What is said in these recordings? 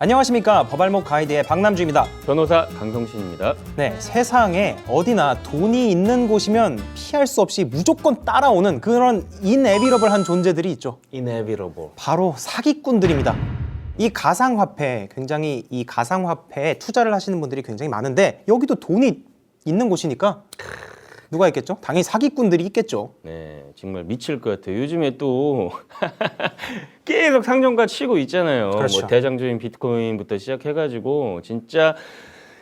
안녕하십니까 법알목 가이드의 박남주입니다. 변호사 강성신입니다. 네, 세상에 어디나 돈이 있는 곳이면 피할 수 없이 무조건 따라오는 그런 인에비러블한 존재들이 있죠. Inevitable. 바로 사기꾼들입니다. 이 가상화폐 굉장히 이 가상화폐에 투자를 하시는 분들이 굉장히 많은데 여기도 돈이 있는 곳이니까 누가 있겠죠? 당연히 사기꾼들이 있겠죠. 네, 정말 미칠 것 같아요. 요즘에 또 계속 상종가 치고 있잖아요. 그렇죠. 뭐 대장주인 비트코인부터 시작해가지고 진짜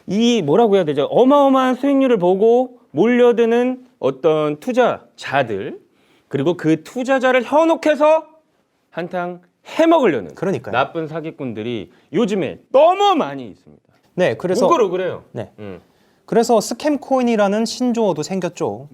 이 뭐라고 해야 되죠? 어마어마한 수익률을 보고 몰려드는 어떤 투자자들 그리고 그 투자자를 현혹해서 한탕 해먹으려는 그러니까요. 나쁜 사기꾼들이 요즘에 너무 많이 있습니다. 네, 그래서 그래서 그래요. 네. 음. 그래서 스캠 코인이라는 신조어도 생겼죠.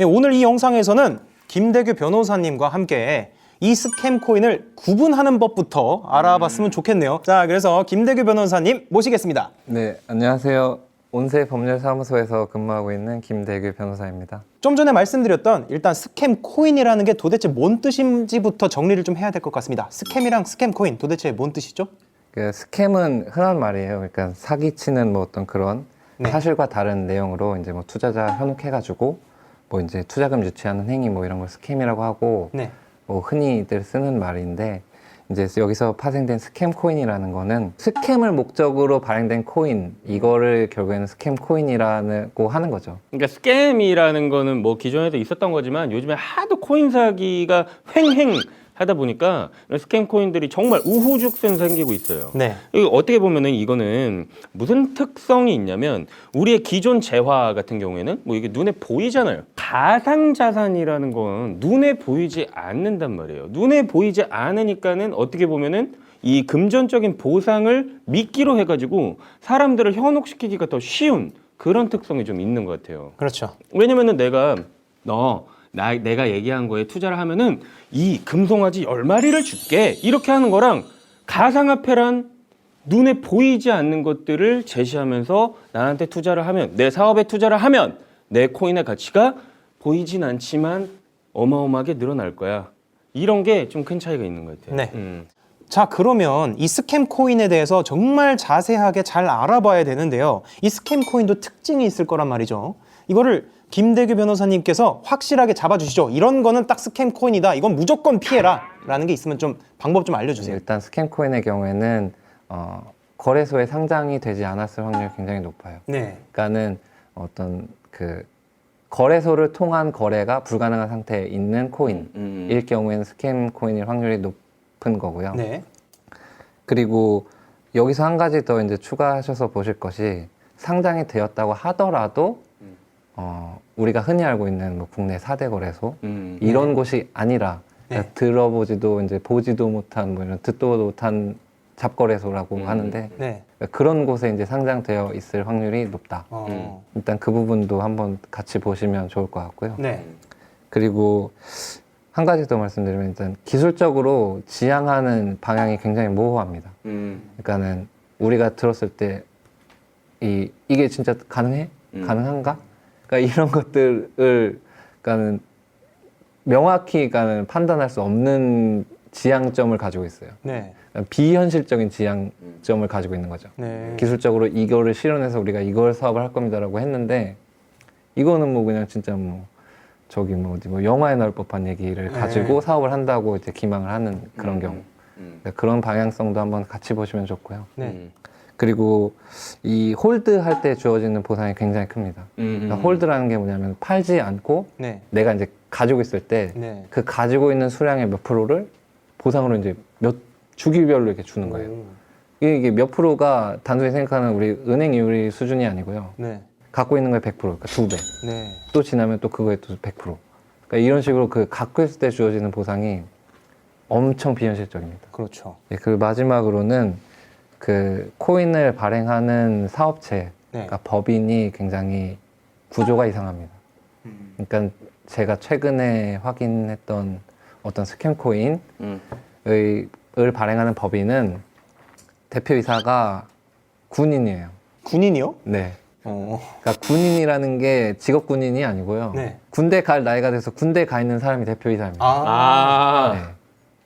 예, 오늘 이 영상에서는 김대규 변호사님과 함께 이 스캠 코인을 구분하는 법부터 알아봤으면 좋겠네요. 자, 그래서 김대규 변호사님 모시겠습니다. 네, 안녕하세요. 온세 법률사무소에서 근무하고 있는 김대규 변호사입니다. 좀 전에 말씀드렸던 일단 스캠 코인이라는 게 도대체 뭔 뜻인지부터 정리를 좀 해야 될 것 같습니다. 스캠이랑 스캠 코인 도대체 뭔 뜻이죠? 그 스캠은 흔한 말이에요. 그러니까 사기치는 뭐 어떤 그런 네. 사실과 다른 내용으로 이제 뭐 투자자 현혹해가지고 뭐 이제 투자금 유치하는 행위 뭐 이런 걸 스캠이라고 하고 네. 뭐 흔히들 쓰는 말인데 이제 여기서 파생된 스캠 코인이라는 거는 스캠을 목적으로 발행된 코인 이거를 결국에는 스캠 코인이라고 하는 거죠. 그러니까 스캠이라는 거는 뭐 기존에도 있었던 거지만 요즘에 하도 코인 사기가 횡행 하다 보니까 스캠 코인들이 정말 우후죽순 생기고 있어요. 네. 어떻게 보면은 이거는 무슨 특성이 있냐면 우리의 기존 재화 같은 경우에는 뭐 이게 눈에 보이잖아요. 가상 자산이라는 건 눈에 보이지 않는단 말이에요. 눈에 보이지 않으니까는 어떻게 보면은 이 금전적인 보상을 미끼로 해가지고 사람들을 현혹시키기가 더 쉬운 그런 특성이 좀 있는 것 같아요. 그렇죠. 왜냐면은 내가 너 나, 내가 얘기한 거에 투자를 하면은 이 금송아지 열 마리를 줄게 이렇게 하는 거랑 가상화폐란 눈에 보이지 않는 것들을 제시하면서 나한테 투자를 하면 내 사업에 투자를 하면 내 코인의 가치가 보이진 않지만 어마어마하게 늘어날 거야 이런 게 좀 큰 차이가 있는 것 같아요. 네. 음. 자, 그러면 이 스캠 코인에 대해서 정말 자세하게 잘 알아봐야 되는데요. 이 스캠 코인도 특징이 있을 거란 말이죠. 이거를 김대규 변호사님께서 확실하게 잡아주시죠. 이런 거는 딱 스캠 코인이다. 이건 무조건 피해라. 라는 게 있으면 좀 방법 좀 알려주세요. 일단 스캠 코인의 경우에는 어, 거래소에 상장이 되지 않았을 확률이 굉장히 높아요. 네. 그러니까는 어떤 그 거래소를 통한 거래가 불가능한 상태에 있는 코인일 음. 경우에는 스캠 코인일 확률이 높은 거고요. 네. 그리고 여기서 한 가지 더 이제 추가하셔서 보실 것이 상장이 되었다고 하더라도 음. 어, 우리가 흔히 알고 있는 뭐 국내 4대 거래소 음. 이런 곳이 아니라 네. 그러니까 들어보지도 이제 보지도 못한 뭐 이런 듣도 못한 잡거래소라고 음. 하는데 네. 그런 곳에 이제 상장되어 있을 확률이 높다. 어. 일단 그 부분도 한번 같이 보시면 좋을 것 같고요. 네. 그리고 한 가지 더 말씀드리면 일단 기술적으로 지향하는 방향이 굉장히 모호합니다. 음. 그러니까는 우리가 들었을 때 이 이게 진짜 가능해? 음. 가능한가? 그러니까 이런 것들을 그러니까는 명확히 그러니까는 판단할 수 없는 지향점을 가지고 있어요. 네. 그러니까 비현실적인 지향점을 가지고 있는 거죠. 네. 기술적으로 이거를 실현해서 우리가 이걸 사업을 할 겁니다라고 했는데 이거는 뭐 그냥 진짜 뭐 저기 뭐 어디 뭐 영화에 나올 법한 얘기를 네. 가지고 사업을 한다고 이제 기망을 하는 그런 음. 경우 음. 그러니까 그런 방향성도 한번 같이 보시면 좋고요. 네. 음. 그리고 이 홀드 할 때 주어지는 보상이 굉장히 큽니다. 음. 그러니까 홀드라는 게 뭐냐면 팔지 않고 네. 내가 이제 가지고 있을 때 그 네. 가지고 있는 수량의 몇 프로를 보상으로 이제 몇 주기별로 이렇게 주는 거예요. 오. 이게 이게 몇 프로가 단순히 생각하는 우리 은행 이율이 수준이 아니고요. 네. 갖고 있는 거에 100%, 그러니까 두 배. 네. 또 지나면 또 그거에 또 100%. 그러니까 이런 식으로 그 갖고 있을 때 주어지는 보상이 엄청 비현실적입니다. 그렇죠. 예, 그 마지막으로는 그 코인을 발행하는 사업체, 네. 그러니까 법인이 굉장히 구조가 이상합니다. 음. 그러니까 제가 최근에 확인했던 어떤 스캠 코인의 음. 을 발행하는 법인은 대표이사가 군인이에요. 군인이요? 네. 어. 그러니까 군인이라는 게 직업 군인이 아니고요. 네. 군대 갈 나이가 돼서 군대 가 있는 사람이 대표이사입니다. 아. 아. 네.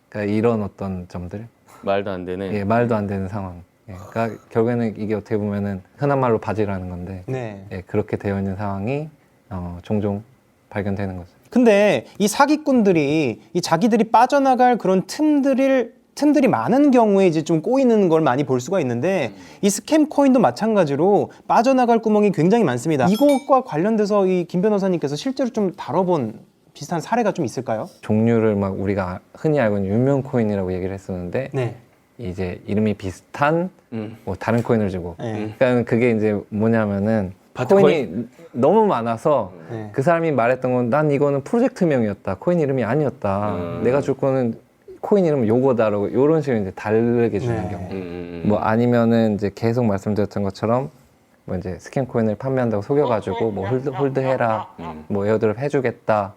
그러니까 이런 어떤 점들, 말도 안 되네. 예, 말도 안 되는 상황. 예, 그러니까 결국에는 이게 어떻게 보면은 흔한 말로 바지라는 건데 네. 예, 그렇게 되어 있는 상황이 어, 종종 발견되는 거죠. 근데 이 사기꾼들이 이 자기들이 빠져나갈 그런 틈들을 틈들이 많은 경우에 이제 좀 꼬이는 걸 많이 볼 수가 있는데 이 스캠 코인도 마찬가지로 빠져나갈 구멍이 굉장히 많습니다. 이것과 관련돼서 이 김 변호사님께서 실제로 좀 다뤄본 비슷한 사례가 좀 있을까요? 종류를 막 우리가 흔히 알고 있는 유명 코인이라고 얘기를 했었는데 네. 이제 이름이 비슷한 음. 뭐 다른 코인을 주고 네. 그러니까 그게 이제 뭐냐면은 바트코인? 코인이 너무 많아서 네. 그 사람이 말했던 건 난 이거는 프로젝트명이었다 코인 이름이 아니었다 음. 내가 줄 거는 코인 이름은 요거다라고 이런 식으로 이제 다르게 주는 네. 경우 음, 음, 음. 뭐 아니면은 이제 계속 말씀드렸던 것처럼 뭐 이제 스캔 코인을 판매한다고 속여가지고 뭐 홀드 홀드 해라 음. 뭐 에어드롭 해주겠다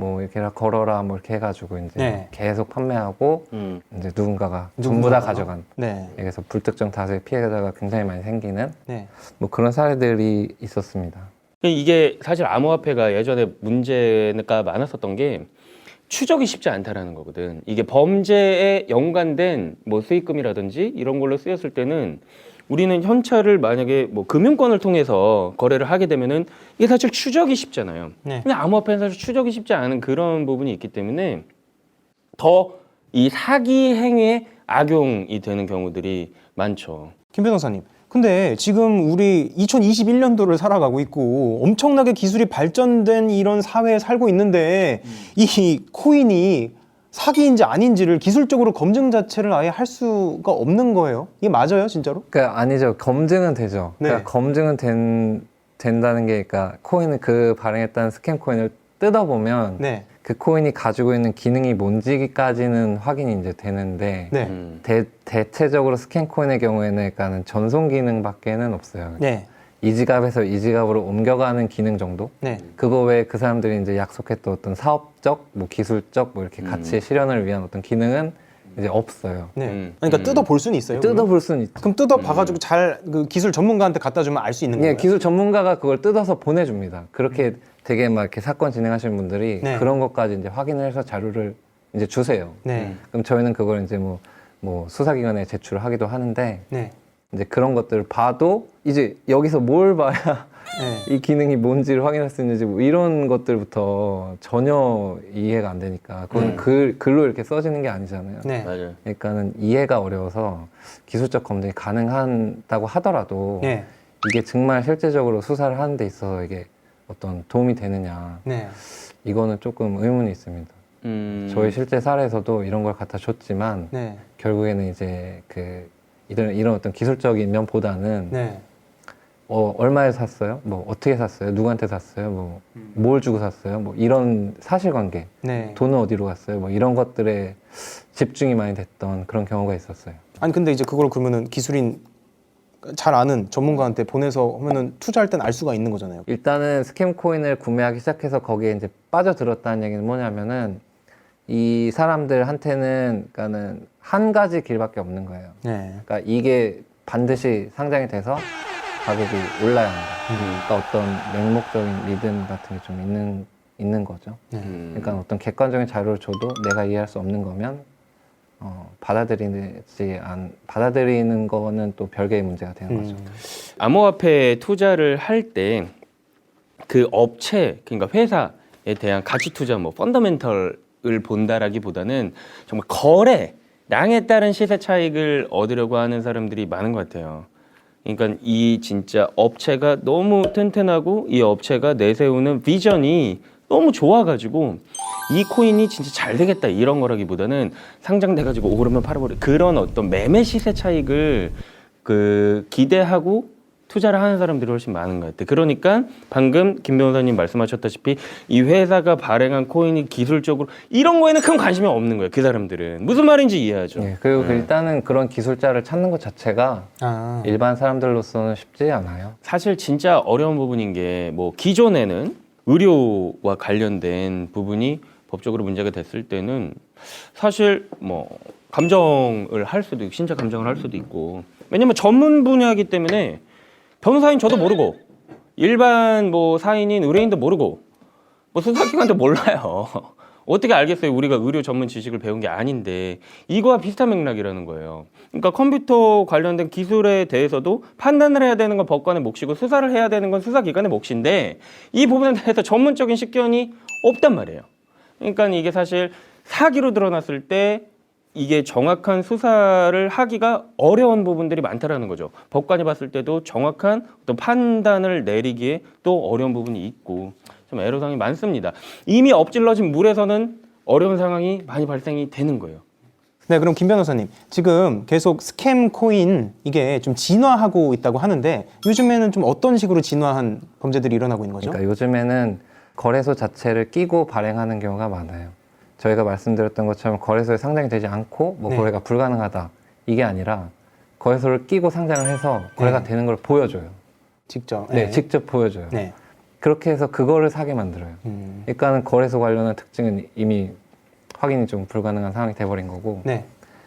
뭐 이렇게 걸어라 뭐 이렇게 해가지고 이제 네. 계속 판매하고 음. 이제 누군가가 전부 다 누군가가? 가져간 네. 그래서 불특정 다수의 피해자가 굉장히 많이 생기는 네. 뭐 그런 사례들이 있었습니다. 이게 사실 암호화폐가 예전에 문제가 많았었던 게 추적이 쉽지 않다라는 거거든. 이게 범죄에 연관된 뭐 수익금이라든지 이런 걸로 쓰였을 때는 우리는 현찰을 만약에 뭐 금융권을 통해서 거래를 하게 되면은 이게 사실 추적이 쉽잖아요. 네. 근데 암호화폐는 사실 추적이 쉽지 않은 그런 부분이 있기 때문에 더 이 사기 행위에 악용이 되는 경우들이 많죠. 김 변호사님. 근데 지금 우리 2021년도를 살아가고 있고 엄청나게 기술이 발전된 이런 사회에 살고 있는데 이 코인이 사기인지 아닌지를 기술적으로 검증 자체를 아예 할 수가 없는 거예요. 이게 맞아요, 진짜로? 그러니까 아니죠. 검증은 되죠. 네. 그러니까 검증은 된, 된다는 게 그러니까 코인을 그 발행했다는 스캔 코인을 뜯어보면 네. 그 코인이 가지고 있는 기능이 뭔지까지는 확인이 이제 되는데 네. 음. 대, 대체적으로 스캔 코인의 경우에는 그러니까는 전송 기능밖에는 없어요. 네. 이 지갑에서 이 지갑으로 옮겨가는 기능 정도? 네. 그거 외에 그 사람들이 이제 약속했던 어떤 사업적, 뭐 기술적, 뭐 이렇게 음. 가치 실현을 위한 어떤 기능은 이제 없어요. 네. 음. 그러니까 음. 뜯어 볼 수는 있어요. 그러면? 뜯어 볼 수는 있죠. 그럼 뜯어 봐가지고 잘 그 기술 전문가한테 갖다 주면 알 수 있는 예, 거예요. 기술 전문가가 그걸 뜯어서 보내줍니다. 그렇게 되게 막 이렇게 사건 진행하시는 분들이 네. 그런 것까지 이제 확인을 해서 자료를 이제 주세요. 네. 그럼 저희는 그걸 이제 뭐, 뭐 수사기관에 제출을 하기도 하는데 네. 이제 그런 것들을 봐도 이제 여기서 뭘 봐야 네. 이 기능이 뭔지를 확인할 수 있는지 뭐 이런 것들부터 전혀 이해가 안 되니까 그건 음. 글, 글로 이렇게 써지는 게 아니잖아요. 네. 맞아요. 그러니까는 이해가 어려워서 기술적 검증이 가능하다고 하더라도 네. 이게 정말 실제적으로 수사를 하는 데 있어서 이게 어떤 도움이 되느냐 네. 이거는 조금 의문이 있습니다. 음. 저희 실제 사례에서도 이런 걸 갖다 줬지만 네. 결국에는 이제 그 이런 이런 어떤 기술적인 면보다는 네. 어, 얼마에 샀어요? 뭐 어떻게 샀어요? 누구한테 샀어요? 뭐 음. 뭘 주고 샀어요? 뭐 이런 사실관계, 네. 돈은 어디로 갔어요? 뭐 이런 것들에 집중이 많이 됐던 그런 경우가 있었어요. 아니 근데 이제 그걸 그러면은 기술인 잘 아는 전문가한테 보내서 하면은 투자할 땐 알 수가 있는 거잖아요. 일단은 스캠 코인을 구매하기 시작해서 거기에 이제 빠져들었다는 얘기는 뭐냐면은 이 사람들한테는 그러니까는 한 가지 길밖에 없는 거예요. 네. 그러니까 이게 반드시 상장이 돼서 가격이 올라야 한다. 그러니까 어떤 맹목적인 리듬 같은 게 좀 있는 있는 거죠. 네. 음. 그러니까 어떤 객관적인 자료를 줘도 내가 이해할 수 없는 거면 어, 받아들이지 안 받아들이는 거는 또 별개의 문제가 되는 거죠. 음. 암호화폐 투자를 할 때 그 업체 그러니까 회사에 대한 가치 투자 뭐 펀더멘털을 본다라기보다는 정말 거래 량에 따른 시세 차익을 얻으려고 하는 사람들이 많은 것 같아요. 그러니까 이 진짜 업체가 너무 튼튼하고 이 업체가 내세우는 비전이 너무 좋아가지고 이 코인이 진짜 잘 되겠다 이런 거라기보다는 상장돼가지고 오르면 팔아버려 그런 어떤 매매 시세 차익을 그 기대하고 투자를 하는 사람들이 훨씬 많은 것 같아요. 그러니까 방금 김 변호사님 말씀하셨다시피 이 회사가 발행한 코인이 기술적으로 이런 거에는 큰 관심이 없는 거예요. 그 사람들은 무슨 말인지 이해하죠. 예, 그리고 네. 일단은 그런 기술자를 찾는 것 자체가 아. 일반 사람들로서는 쉽지 않아요. 사실 진짜 어려운 부분인 게 뭐 기존에는 의료와 관련된 부분이 법적으로 문제가 됐을 때는 사실 뭐 감정을 할 수도 있고 신체 감정을 할 수도 있고 왜냐면 전문 분야이기 때문에 변호사인 저도 모르고 일반 뭐 사인인 의뢰인도 모르고 뭐 수사기관도 몰라요 어떻게 알겠어요? 우리가 의료 전문 지식을 배운 게 아닌데 이거와 비슷한 맥락이라는 거예요. 그러니까 컴퓨터 관련된 기술에 대해서도 판단을 해야 되는 건 법관의 몫이고 수사를 해야 되는 건 수사기관의 몫인데 이 부분에 대해서 전문적인 식견이 없단 말이에요. 그러니까 이게 사실 사기로 드러났을 때 이게 정확한 수사를 하기가 어려운 부분들이 많다라는 거죠. 법관이 봤을 때도 정확한 어떤 판단을 내리기에 또 어려운 부분이 있고 좀 애로사항이 많습니다. 이미 엎질러진 물에서는 어려운 상황이 많이 발생이 되는 거예요. 네, 그럼 김 변호사님 지금 계속 스캠 코인 이게 좀 진화하고 있다고 하는데 요즘에는 좀 어떤 식으로 진화한 범죄들이 일어나고 있는 거죠? 그러니까 요즘에는 거래소 자체를 끼고 발행하는 경우가 많아요. 저희가 말씀드렸던 것처럼 거래소에 상장이 되지 않고 뭐 네. 거래가 불가능하다 이게 아니라 거래소를 끼고 상장을 해서 거래가 네. 되는 걸 보여줘요. 직접. 네, 직접 보여줘요. 네. 그렇게 해서 그거를 사게 만들어요. 음. 그러니까는 거래소 관련한 특징은 이미 확인이 좀 불가능한 상황이 돼버린 거고 네.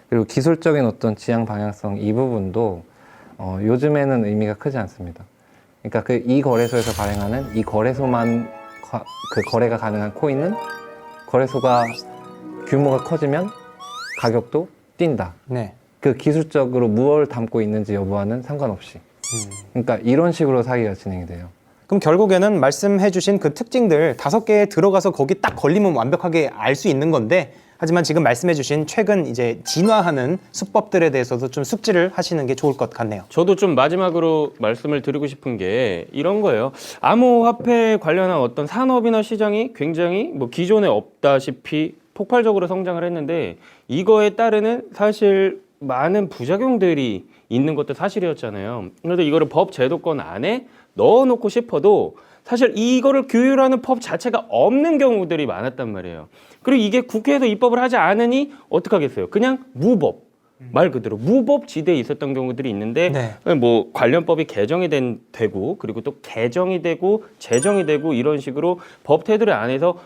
그리고 기술적인 어떤 지향 방향성 이 부분도 어, 요즘에는 의미가 크지 않습니다. 그러니까 그 이 거래소에서 발행하는 이 거래소만 과- 그 거래가 가능한 코인은 거래소가 규모가 커지면 가격도 뛴다. 네. 그 기술적으로 무엇을 담고 있는지 여부와는 상관없이. 음. 그러니까 이런 식으로 사기가 진행이 돼요. 그럼 결국에는 말씀해주신 그 특징들 다섯 개에 들어가서 거기 딱 걸리면 완벽하게 알 수 있는 건데 하지만 지금 말씀해주신 최근 이제 진화하는 수법들에 대해서도 좀 숙지를 하시는 게 좋을 것 같네요. 저도 좀 마지막으로 말씀을 드리고 싶은 게 이런 거예요. 암호화폐 관련한 어떤 산업이나 시장이 굉장히 뭐 기존에 없다시피 폭발적으로 성장을 했는데 이거에 따르는 사실 많은 부작용들이 있는 것도 사실이었잖아요. 그래서 이거를 법 제도권 안에 넣어놓고 싶어도 사실 이거를 규율하는 법 자체가 없는 경우들이 많았단 말이에요. 그리고 이게 국회에서 입법을 하지 않으니 어떡하겠어요? 그냥 무법. 말 그대로 무법 지대에 있었던 경우들이 있는데 네. 뭐 관련법이 개정이 된 되고 그리고 또 개정이 되고 제정이 되고 이런 식으로 법 테두리 안에서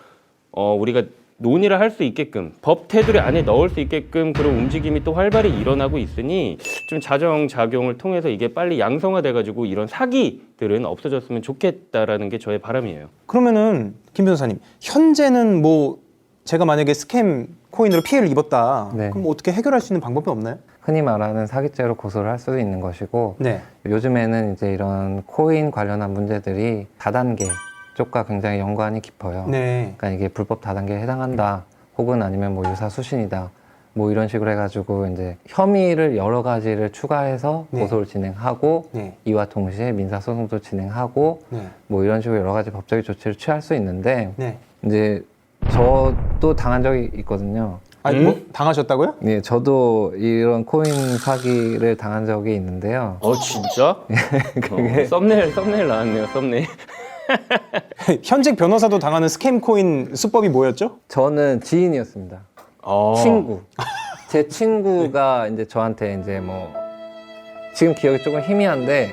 어 우리가 논의를 할 수 있게끔 법 테두리 안에 넣을 수 있게끔 그런 움직임이 또 활발히 일어나고 있으니 좀 자정 작용을 통해서 이게 빨리 양성화돼 가지고 이런 사기들은 없어졌으면 좋겠다라는 게 저의 바람이에요. 그러면은 김 변호사님 현재는 뭐 제가 만약에 스캠 코인으로 피해를 입었다. 네. 그럼 어떻게 해결할 수 있는 방법이 없나요? 흔히 말하는 사기죄로 고소를 할 수도 있는 것이고 네. 요즘에는 이제 이런 코인 관련한 문제들이 다단계 쪽과 굉장히 연관이 깊어요. 네. 그러니까 이게 불법 다단계에 해당한다, 혹은 아니면 뭐 유사 수신이다, 뭐 이런 식으로 해가지고 이제 혐의를 여러 가지를 추가해서 네. 고소를 진행하고 네. 이와 동시에 민사 소송도 진행하고 네. 뭐 이런 식으로 여러 가지 법적인 조치를 취할 수 있는데 네. 이제 저도 당한 적이 있거든요. 아, 음? 뭐 당하셨다고요? 네, 저도 이런 코인 사기를 당한 적이 있는데요. 어 진짜? 어, 썸네일 썸네일 나왔네요. 썸네일. 현직 변호사도 당하는 스캠 코인 수법이 뭐였죠? 저는 지인이었습니다. 어. 친구. 제 친구가 이제 저한테 이제 뭐 지금 기억이 조금 희미한데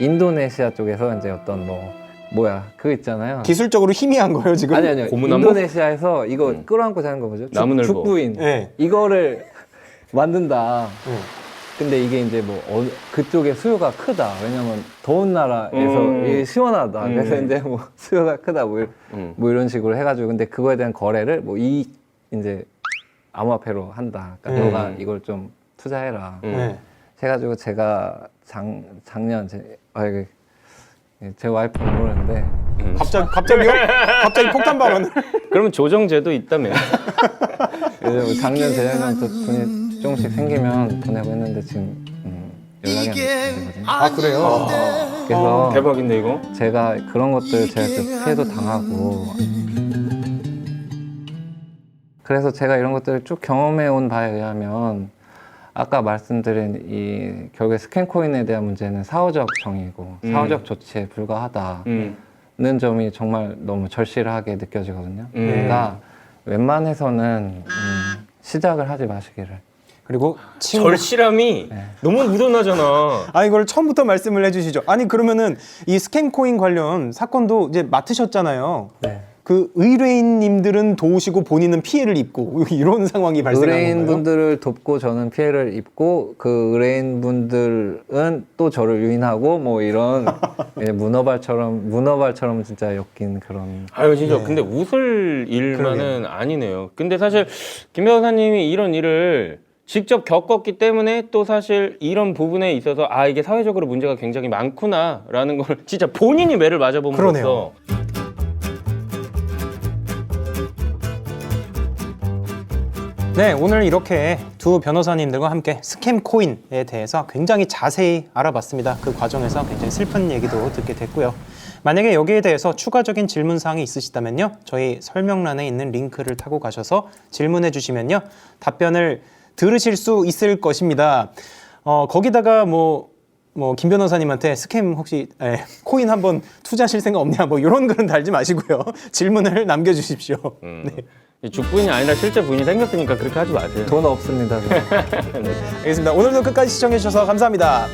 인도네시아 쪽에서 이제 어떤 뭐 뭐야 그거 있잖아요. 기술적으로 희미한 거예요 지금? 아니 아니요. 고무나무? 인도네시아에서 이거 음. 끌어안고 자는 거 뭐죠? 죽- 나무늘보. 죽부인. 네. 이거를 만든다. 네. 근데 이게 이제 뭐 어, 그쪽에 수요가 크다. 왜냐면 더운 나라에서 음. 이게 시원하다. 음. 그래서 이제 뭐 수요가 크다. 뭐, 이- 음. 뭐 이런 식으로 해가지고 근데 그거에 대한 거래를 뭐 이 이제 암호화폐로 한다. 그러니까 음. 너가 이걸 좀 투자해라. 음. 네. 해가지고 제가 작 작년 제, 아, 이게 제 와이프는 모르는데 음. 갑자기 갑자기요? 갑자기 폭탄 발언. 그러면 조정제도 있다며. 요즘 뭐 작년 재작년부터 돈이 조금씩 생기면 보내고 했는데 지금 음, 연락이 안 되거든요. 아 그래요? 그래서 대박인데 이거. 제가 그런 것들 제가 또 피해도 당하고 그래서 제가 이런 것들을 쭉 경험해 온 바에 의하면 아까 말씀드린 이 결국에 스캔 코인에 대한 문제는 사후적 정의고 음. 사후적 조치에 불과하다는 음. 점이 정말 너무 절실하게 느껴지거든요. 음. 그러니까 웬만해서는 음, 시작을 하지 마시기를. 그리고 친구. 절실함이 네. 너무 묻어나잖아. 아 이걸 처음부터 말씀을 해주시죠. 아니 그러면은 이 스캠 코인 관련 사건도 이제 맡으셨잖아요. 네. 그 의뢰인님들은 도우시고 본인은 피해를 입고 이런 상황이 발생한 건가요? 의뢰인분들을 돕고 저는 피해를 입고 그 의뢰인분들은 또 저를 유인하고 뭐 이런 예, 문어발처럼 문어발처럼 진짜 엮인 그런 아유 진짜 네. 근데 웃을 일만은 그러게요. 아니네요. 근데 사실 김 변호사님이 이런 일을 직접 겪었기 때문에 또 사실 이런 부분에 있어서 아 이게 사회적으로 문제가 굉장히 많구나라는 걸 진짜 본인이 매를. 거서 네, 오늘 이렇게 두 변호사님들과 함께 스캠 코인에 대해서 굉장히 자세히 알아봤습니다. 그 과정에서 굉장히 슬픈 얘기도 듣게 됐고요. 만약에 여기에 대해서 추가적인 질문 사항이 있으시다면요. 저희 설명란에 있는 링크를 타고 가셔서 질문해 주시면요. 답변을 들으실 수 있을 것입니다. 어, 거기다가 뭐 뭐 김 변호사님한테 스캠 혹시 에, 코인 한번 투자하실 생각 없냐 뭐 이런 글은 달지 마시고요 질문을 남겨주십시오. 음. 이 죽부인이 아니라 실제 부인이 생겼으니까 그렇게 하지 마세요. 돈 없습니다. 저는. 알겠습니다. 오늘도 끝까지 시청해 주셔서 감사합니다.